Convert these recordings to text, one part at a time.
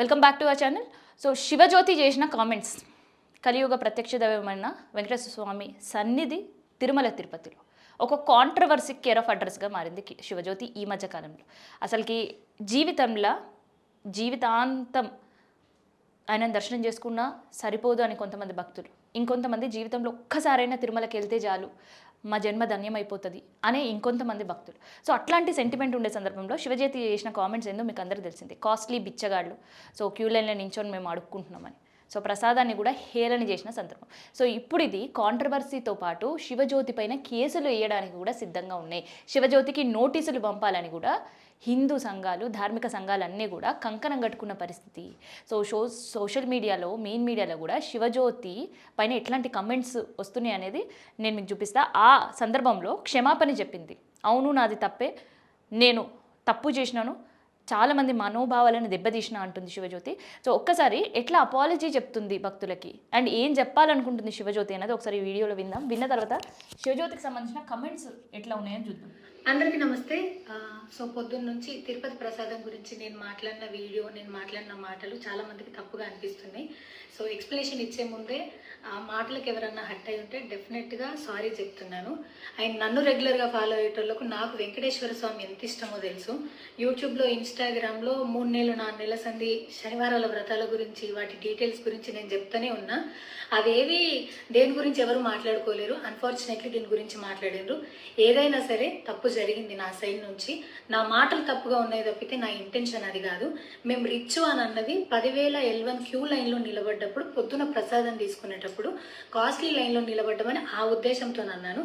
Welcome back to our channel so Sivajyothi చేసిన comments కలియుగ ప్రత్యక్ష దైవమైన వెంకటేశ్వర స్వామి సన్నిధి తిరుమల తిరుపతిలో. ఒక కాంట్రవర్సీ కేర్ ఆఫ్ అడ్రస్గా మారింది శివజ్యోతి ఈ మధ్య కాలంలో. అసలుకి జీవితంలో జీవితాంతం ఆయన దర్శనం చేసుకున్నా సరిపోదు అని కొంతమంది భక్తులు. ఇంకొంతమంది జీవితంలో ఒక్కసారైనా తిరుమలకి వెళ్తే చాలు. మా జన్మ ధన్యమైపోతుంది అనే ఇంకొంతమంది భక్తులు. సో అట్లాంటి సెంటిమెంట్ ఉండే సందర్భంలో శివజ్యోతి చేసిన కామెంట్స్ ఏందో మీకు అందరికీ తెలిసింది. కాస్ట్లీ బిచ్చగాళ్ళు. సో క్యూ లైన్లో నించొని మేము అడుక్కుంటున్నామని. సో ప్రసాదాన్ని కూడా హేళన చేసిన సందర్భం. సో ఇప్పుడు ఇది కాంట్రవర్సీతో పాటు శివజ్యోతి పైన కేసులు వేయడానికి కూడా సిద్ధంగా ఉన్నాయి. శివజ్యోతికి నోటీసులు పంపాలని కూడా హిందూ సంఘాలు ధార్మిక సంఘాలు అన్నీ కూడా కంకణం కట్టుకున్న పరిస్థితి. సో షో సోషల్ మీడియాలో మెయిన్ మీడియాలో కూడా శివజ్యోతి పైన ఎట్లాంటి కమెంట్స్ వస్తున్నాయి అనేది నేను మీకు చూపిస్తా. ఆ సందర్భంలో క్షమాపణ చెప్పింది. అవును నాది తప్పే. నేను తప్పు చేసినాను. చాలామంది మనోభావాలను దెబ్బతీసిన అంటుంది శివజ్యోతి. సో ఒక్కసారి ఎట్లా అపాలజీ చెప్తుంది భక్తులకి? అండ్ ఏం చెప్పాలనుకుంటుంది శివజ్యోతి అనేది ఒకసారి వీడియోలో విందాం. విన్న తర్వాత శివజ్యోతికి సంబంధించిన కమెంట్స్ ఎట్లా ఉన్నాయని చూద్దాం. అందరికీ నమస్తే. సో పొద్దున్న నుంచి తిరుపతి ప్రసాదం గురించి నేను మాట్లాడిన వీడియో నేను మాట్లాడిన మాటలు చాలామందికి తప్పుగా అనిపిస్తున్నాయి. సో ఎక్స్ప్లెనేషన్ ఇచ్చే ముందే ఆ మాటలకు ఎవరన్నా హట్ అయి ఉంటే డెఫినెట్గా సారీ చెప్తున్నాను. అండ్ నన్ను రెగ్యులర్గా ఫాలో అయ్యేటోళ్ళకు నాకు వెంకటేశ్వర స్వామి ఎంత ఇష్టమో తెలుసు. యూట్యూబ్లో ఇన్స్టాగ్రామ్లో మూడు నెలలు నాలుగు నెలల సంది శనివారాల వ్రతాల గురించి వాటి డీటెయిల్స్ గురించి నేను చెప్తూనే ఉన్నా. అవేవి దేని గురించి ఎవరు మాట్లాడుకోలేరు. అన్ఫార్చునేట్లీ దీని గురించి మాట్లాడారు ఏదైనా సరే తప్పు జరిగింది నా సైడ్ నుంచి. నా మాటలు తప్పుగా ఉన్నాయి తప్పితే నా ఇంటెన్షన్ అది కాదు. మేము రిచ్ అని అన్నది పదివేల ఎల్వన్ క్యూ లైన్లో నిలబడ్డప్పుడు పొద్దున ప్రసాదం తీసుకునేటప్పుడు కాస్ట్లీ లైన్లో నిలబడ్డమని ఆ ఉద్దేశంతో అన్నాను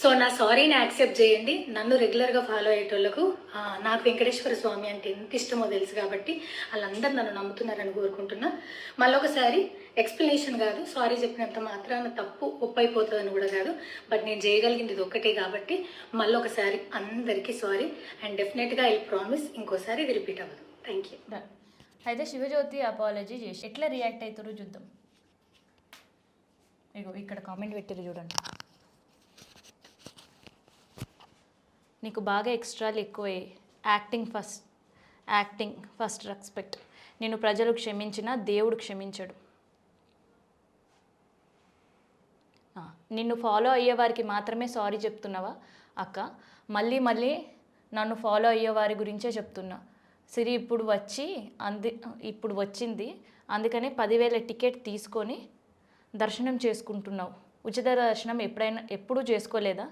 సో నా సారీని యాక్సెప్ట్ చేయండి. నన్ను రెగ్యులర్గా ఫాలో అయ్యేటోళ్ళకు నాకు వెంకటేశ్వర స్వామి అంటే ఎంత ఇష్టమో తెలుసు కాబట్టి వాళ్ళందరూ నన్ను నమ్ముతున్నారని కోరుకుంటున్నా. మళ్ళొకసారి ఎక్స్ప్లెనేషన్ కాదు సారీ చెప్పినంత మాత్రాన తప్పు ఒప్పైపోతుందని కూడా కాదు. బట్ నేను చేయగలిగింది ఇది ఒక్కటే కాబట్టి మళ్ళొకసారి అందరికీ సారీ అండ్ డెఫినెట్గా ఐ ప్రామిస్ ఇంకోసారి ఇది రిపీట్ అవ్వదు. థ్యాంక్ యూ అయితే శివజ్యోతి అపాలజీ చేసి ఎట్లా రియాక్ట్ అవుతారో చూద్దాం. ఇక్కడ కామెంట్ పెట్టారు చూడండి. నీకు బాగా ఎక్స్ట్రాలు ఎక్కువే. Acting first acting first respect నేను ప్రజలు క్షమించిన దేవుడు క్షమించడు. నిన్ను ఫాలో అయ్యే వారికి మాత్రమే సారీ చెప్తున్నావా? అక్క మళ్ళీ మళ్ళీ నన్ను ఫాలో అయ్యే వారి గురించే చెప్తున్నా. సిరి ఇప్పుడు వచ్చి అంది ఇప్పుడు వచ్చింది. అందుకని పదివేల టికెట్ తీసుకొని దర్శనం చేసుకుంటున్నావు. ఉచిత దర్శనం ఎప్పుడైనా ఎప్పుడూ చేసుకోలేదా?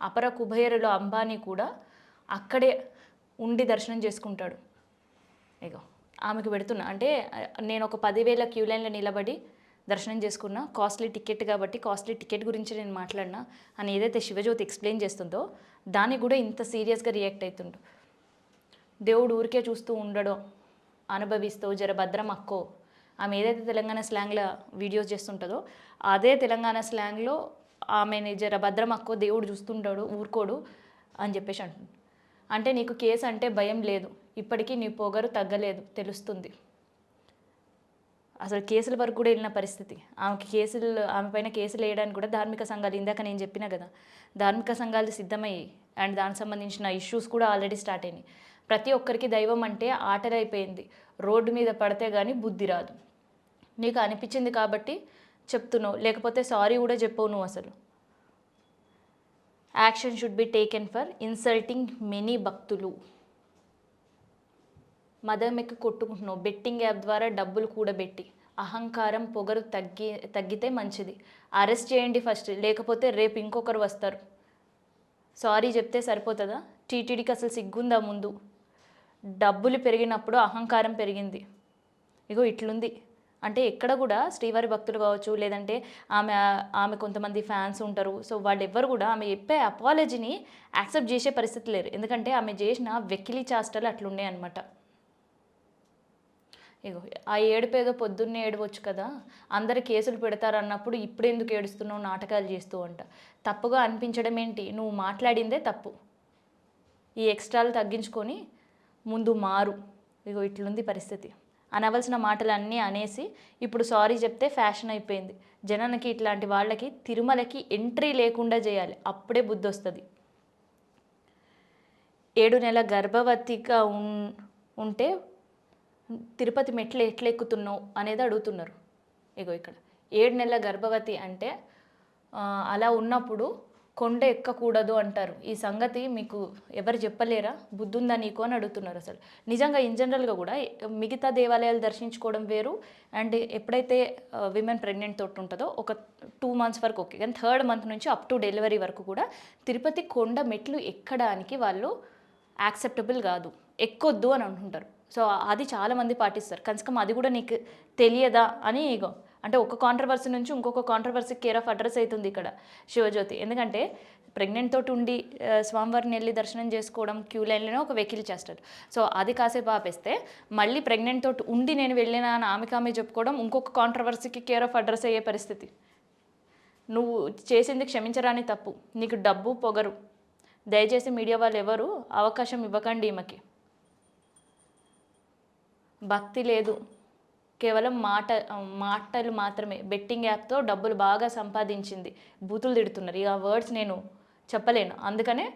అపర కుబేరులో అంబానీ కూడా అక్కడే ఉండి దర్శనం చేసుకుంటాడు. ఇగో ఆమెకు పెడుతున్నా. అంటే నేను ఒక పదివేల క్యూ లైన్లో నిలబడి దర్శనం చేసుకున్నా కాస్ట్లీ టికెట్ కాబట్టి కాస్ట్లీ టికెట్ గురించి నేను మాట్లాడినా అని ఏదైతే శివజ్యోతి ఎక్స్ప్లెయిన్ చేస్తుందో దానికి కూడా ఇంత సీరియస్గా రియాక్ట్ అవుతుండు దేవుడు ఊరికే చూస్తూ ఉండడం అనుభవిస్తూ జర భద్రం అక్కో ఆమె ఏదైతే తెలంగాణ స్లాంగ్లో వీడియోస్ చేస్తుంటుందో అదే తెలంగాణ స్లాంగ్లో ఆమెని జర భద్రమక్కో దేవుడు చూస్తుంటాడు ఊరుకోడు అని చెప్పేసి అంటుంది. అంటే నీకు కేసు అంటే భయం లేదు ఇప్పటికీ నీ పొగరు తగ్గలేదు తెలుస్తుంది. అసలు కేసుల వరకు కూడా వెళ్ళిన పరిస్థితి. ఆమెకి కేసులు ఆమె పైన కేసులు వేయడానికి కూడా ధార్మిక సంఘాలు ఇందాక నేను చెప్పిన కదా ధార్మిక సంఘాలు సిద్ధమయ్యాయి. అండ్ దానికి సంబంధించిన ఇష్యూస్ కూడా ఆల్రెడీ స్టార్ట్ అయినాయి. ప్రతి ఒక్కరికి దైవం అంటే ఆటలైపోయింది. రోడ్డు మీద పడితే కానీ బుద్ధి రాదు. నీకు అనిపించింది కాబట్టి చెప్తున్నావు. లేకపోతే సారీ కూడా చెప్పవు నువ్వు అసలు. Action should be taken for insulting many భక్తులు. మదమెక్కి కొట్టుకుంటున్నావు. బెట్టింగ్ యాప్ ద్వారా డబ్బులు కూడబెట్టి అహంకారం పొగరు తగ్గి తగ్గితే మంచిది. అరెస్ట్ చేయండి ఫస్ట్ లేకపోతే రేపు ఇంకొకరు వస్తారు. సారీ చెప్తే సరిపోతుందా? టీటీడీకి అసలు సిగ్గుందా ముందు? డబ్బులు పెరిగినప్పుడు అహంకారం పెరిగింది. ఇగో ఇట్లుంది. అంటే ఎక్కడ కూడా శ్రీవారి భక్తులు కావచ్చు లేదంటే ఆమె ఆమె కొంతమంది ఫ్యాన్స్ ఉంటారు. సో వాళ్ళు ఎవ్వరు కూడా ఆమె చెప్పే అపాలజీని యాక్సెప్ట్ చేసే పరిస్థితి లేరు. ఎందుకంటే ఆమె చేసిన వెకిలి చాస్టలు అట్లున్నాయి అనమాట ఇగో ఆ ఏడుపు ఏదో పొద్దున్నే ఏడవచ్చు కదా. అందరు కేసులు పెడతారు అన్నప్పుడు ఇప్పుడు ఎందుకు ఏడుస్తున్నావు నాటకాలు చేస్తూ అంట. తప్పుగా అనిపించడం ఏంటి? నువ్వు మాట్లాడిందే తప్పు. ఈ ఎక్స్ట్రాలు తగ్గించుకొని ముందు మారు. ఇగో ఇట్లుంది పరిస్థితి. అనవలసిన మాటలన్నీ అనేసి ఇప్పుడు సారీ చెప్తే ఫ్యాషన్ అయిపోయింది. జనానికి ఇట్లాంటి వాళ్ళకి తిరుమలకి ఎంట్రీ లేకుండా చేయాలి. అప్పుడే బుద్ధి వస్తుంది ఏడు నెల గర్భవతిగా ఉన్ ఉంటే తిరుపతి మెట్లు ఎట్లా ఎక్కుతున్నావు అనేది అడుగుతున్నారు. ఇగో ఇక్కడ. ఏడు నెలల గర్భవతి అంటే అలా ఉన్నప్పుడు కొండ ఎక్కకూడదు అంటారు. ఈ సంగతి మీకు ఎవరు చెప్పలేరా? బుద్ధుందా నీకు అని అడుగుతున్నారు అసలు. నిజంగా ఇన్ జనరల్గా కూడా మిగతా దేవాలయాలు దర్శించుకోవడం వేరు. అండ్ ఎప్పుడైతే విమెన్ ప్రెగ్నెంట్ తోటి ఉంటుందో ఒక టూ మంత్స్ వరకు ఓకే కానీ థర్డ్ మంత్ నుంచి అప్ టు డెలివరీ వరకు కూడా తిరుపతి కొండ మెట్లు ఎక్కడానికి వాళ్ళు యాక్సెప్టబుల్ కాదు. ఎక్కొద్దు అని అంటుంటారు. సో అది చాలామంది పాటిస్తారు. కనీసం అది కూడా నీకు తెలియదా అని ఇగో. అంటే ఒక కాంట్రవర్సీ నుంచి ఇంకొక కాంట్రవర్సీ కేర్ ఆఫ్ అడ్రస్ అవుతుంది ఇక్కడ శివజ్యోతి. ఎందుకంటే ప్రెగ్నెంట్ తోటి ఉండి స్వామివారిని వెళ్ళి దర్శనం చేసుకోవడం క్యూ లైన్లోనే ఒక వెకిల్ చేస్తారు సో అది కాసేపు ఆపేస్తే మళ్ళీ ప్రెగ్నెంట్ తోటి ఉండి నేను వెళ్ళినా అని ఆమెకామె చెప్పుకోవడం ఇంకొక కాంట్రవర్సీకి కేర్ ఆఫ్ అడ్రస్ అయ్యే పరిస్థితి. నువ్వు చేసింది క్షమించరాని తప్పు. నీకు డబ్బు పొగరు. దయచేసి మీడియా వాళ్ళు ఎవరు అవకాశం ఇవ్వకండి ఈమెకి. భక్తి లేదు. కేవలం మాట మాటలు మాత్రమే. బెట్టింగ్ యాప్తో డబ్బులు బాగా సంపాదించింది. బూతులు తిడుతున్నారు. ఇక ఆ వర్డ్స్ నేను చెప్పలేను. అందుకనే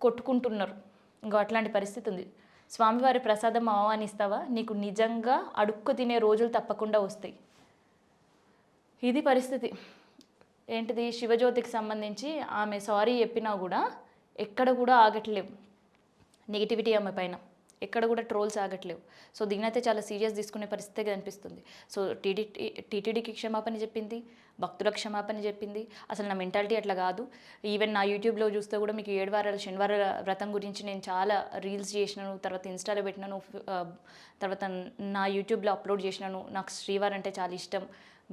కొట్టుకుంటున్నారు. ఇంకో అట్లాంటి పరిస్థితి ఉంది. స్వామివారి ప్రసాదం ఆహ్వానిస్తావా? నీకు నిజంగా అడుక్కు తినే రోజులు తప్పకుండా వస్తాయి. ఇది పరిస్థితి. ఏంటిది? శివజ్యోతికి సంబంధించి ఆమె సారీ చెప్పినా కూడా ఎక్కడ కూడా ఆగట్లేవు. నెగిటివిటీ ఆమె పైన. ఎక్కడ కూడా ట్రోల్స్ ఆగట్లేవు. సో దీనైతే చాలా సీరియస్ తీసుకునే పరిస్థితి కనిపిస్తుంది సో టీడీ టీటీడీకి క్షమాపణ చెప్పింది భక్తుల క్షమాపణ చెప్పింది. అసలు నా మెంటాలిటీ అట్లా కాదు. ఈవెన్ నా యూట్యూబ్లో చూస్తే కూడా మీకు ఏడు వారాల వ్రతం గురించి నేను చాలా రీల్స్ చేసినాను తర్వాత ఇన్స్టాలో పెట్టినాను తర్వాత నా యూట్యూబ్లో అప్లోడ్ చేసినాను. నాకు శ్రీవారు అంటే చాలా ఇష్టం.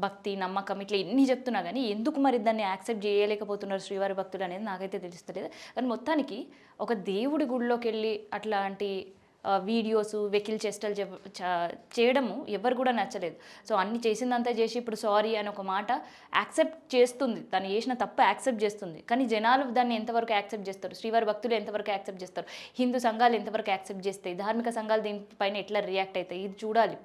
భక్తి నమ్మకం ఇట్లా ఎన్ని చెప్తున్నా కానీ ఎందుకు మరి దాన్ని యాక్సెప్ట్ చేయలేకపోతున్నారు శ్రీవారి భక్తులు అనేది నాకైతే తెలుస్తలేదు. కానీ మొత్తానికి ఒక దేవుడి గుడిలోకి వెళ్ళి అట్లాంటి వీడియోస్ వెకిల్ చేష్టలు చేయడము ఎవరు కూడా నచ్చలేదు. సో అన్ని చేసిందంతా చేసి ఇప్పుడు సారీ అని ఒక మాట యాక్సెప్ట్ చేస్తుంది. తను చేసిన తప్పు యాక్సెప్ట్ చేస్తుంది. కానీ జనాలు దాన్ని ఎంతవరకు యాక్సెప్ట్ చేస్తారు? శ్రీవారి భక్తులు ఎంతవరకు యాక్సెప్ట్ చేస్తారు? హిందూ సంఘాలు ఎంతవరకు యాక్సెప్ట్ చేస్తాయి? ధార్మిక సంఘాలు దీనిపైన ఎట్లా రియాక్ట్ అవుతాయి? ఇది చూడాలి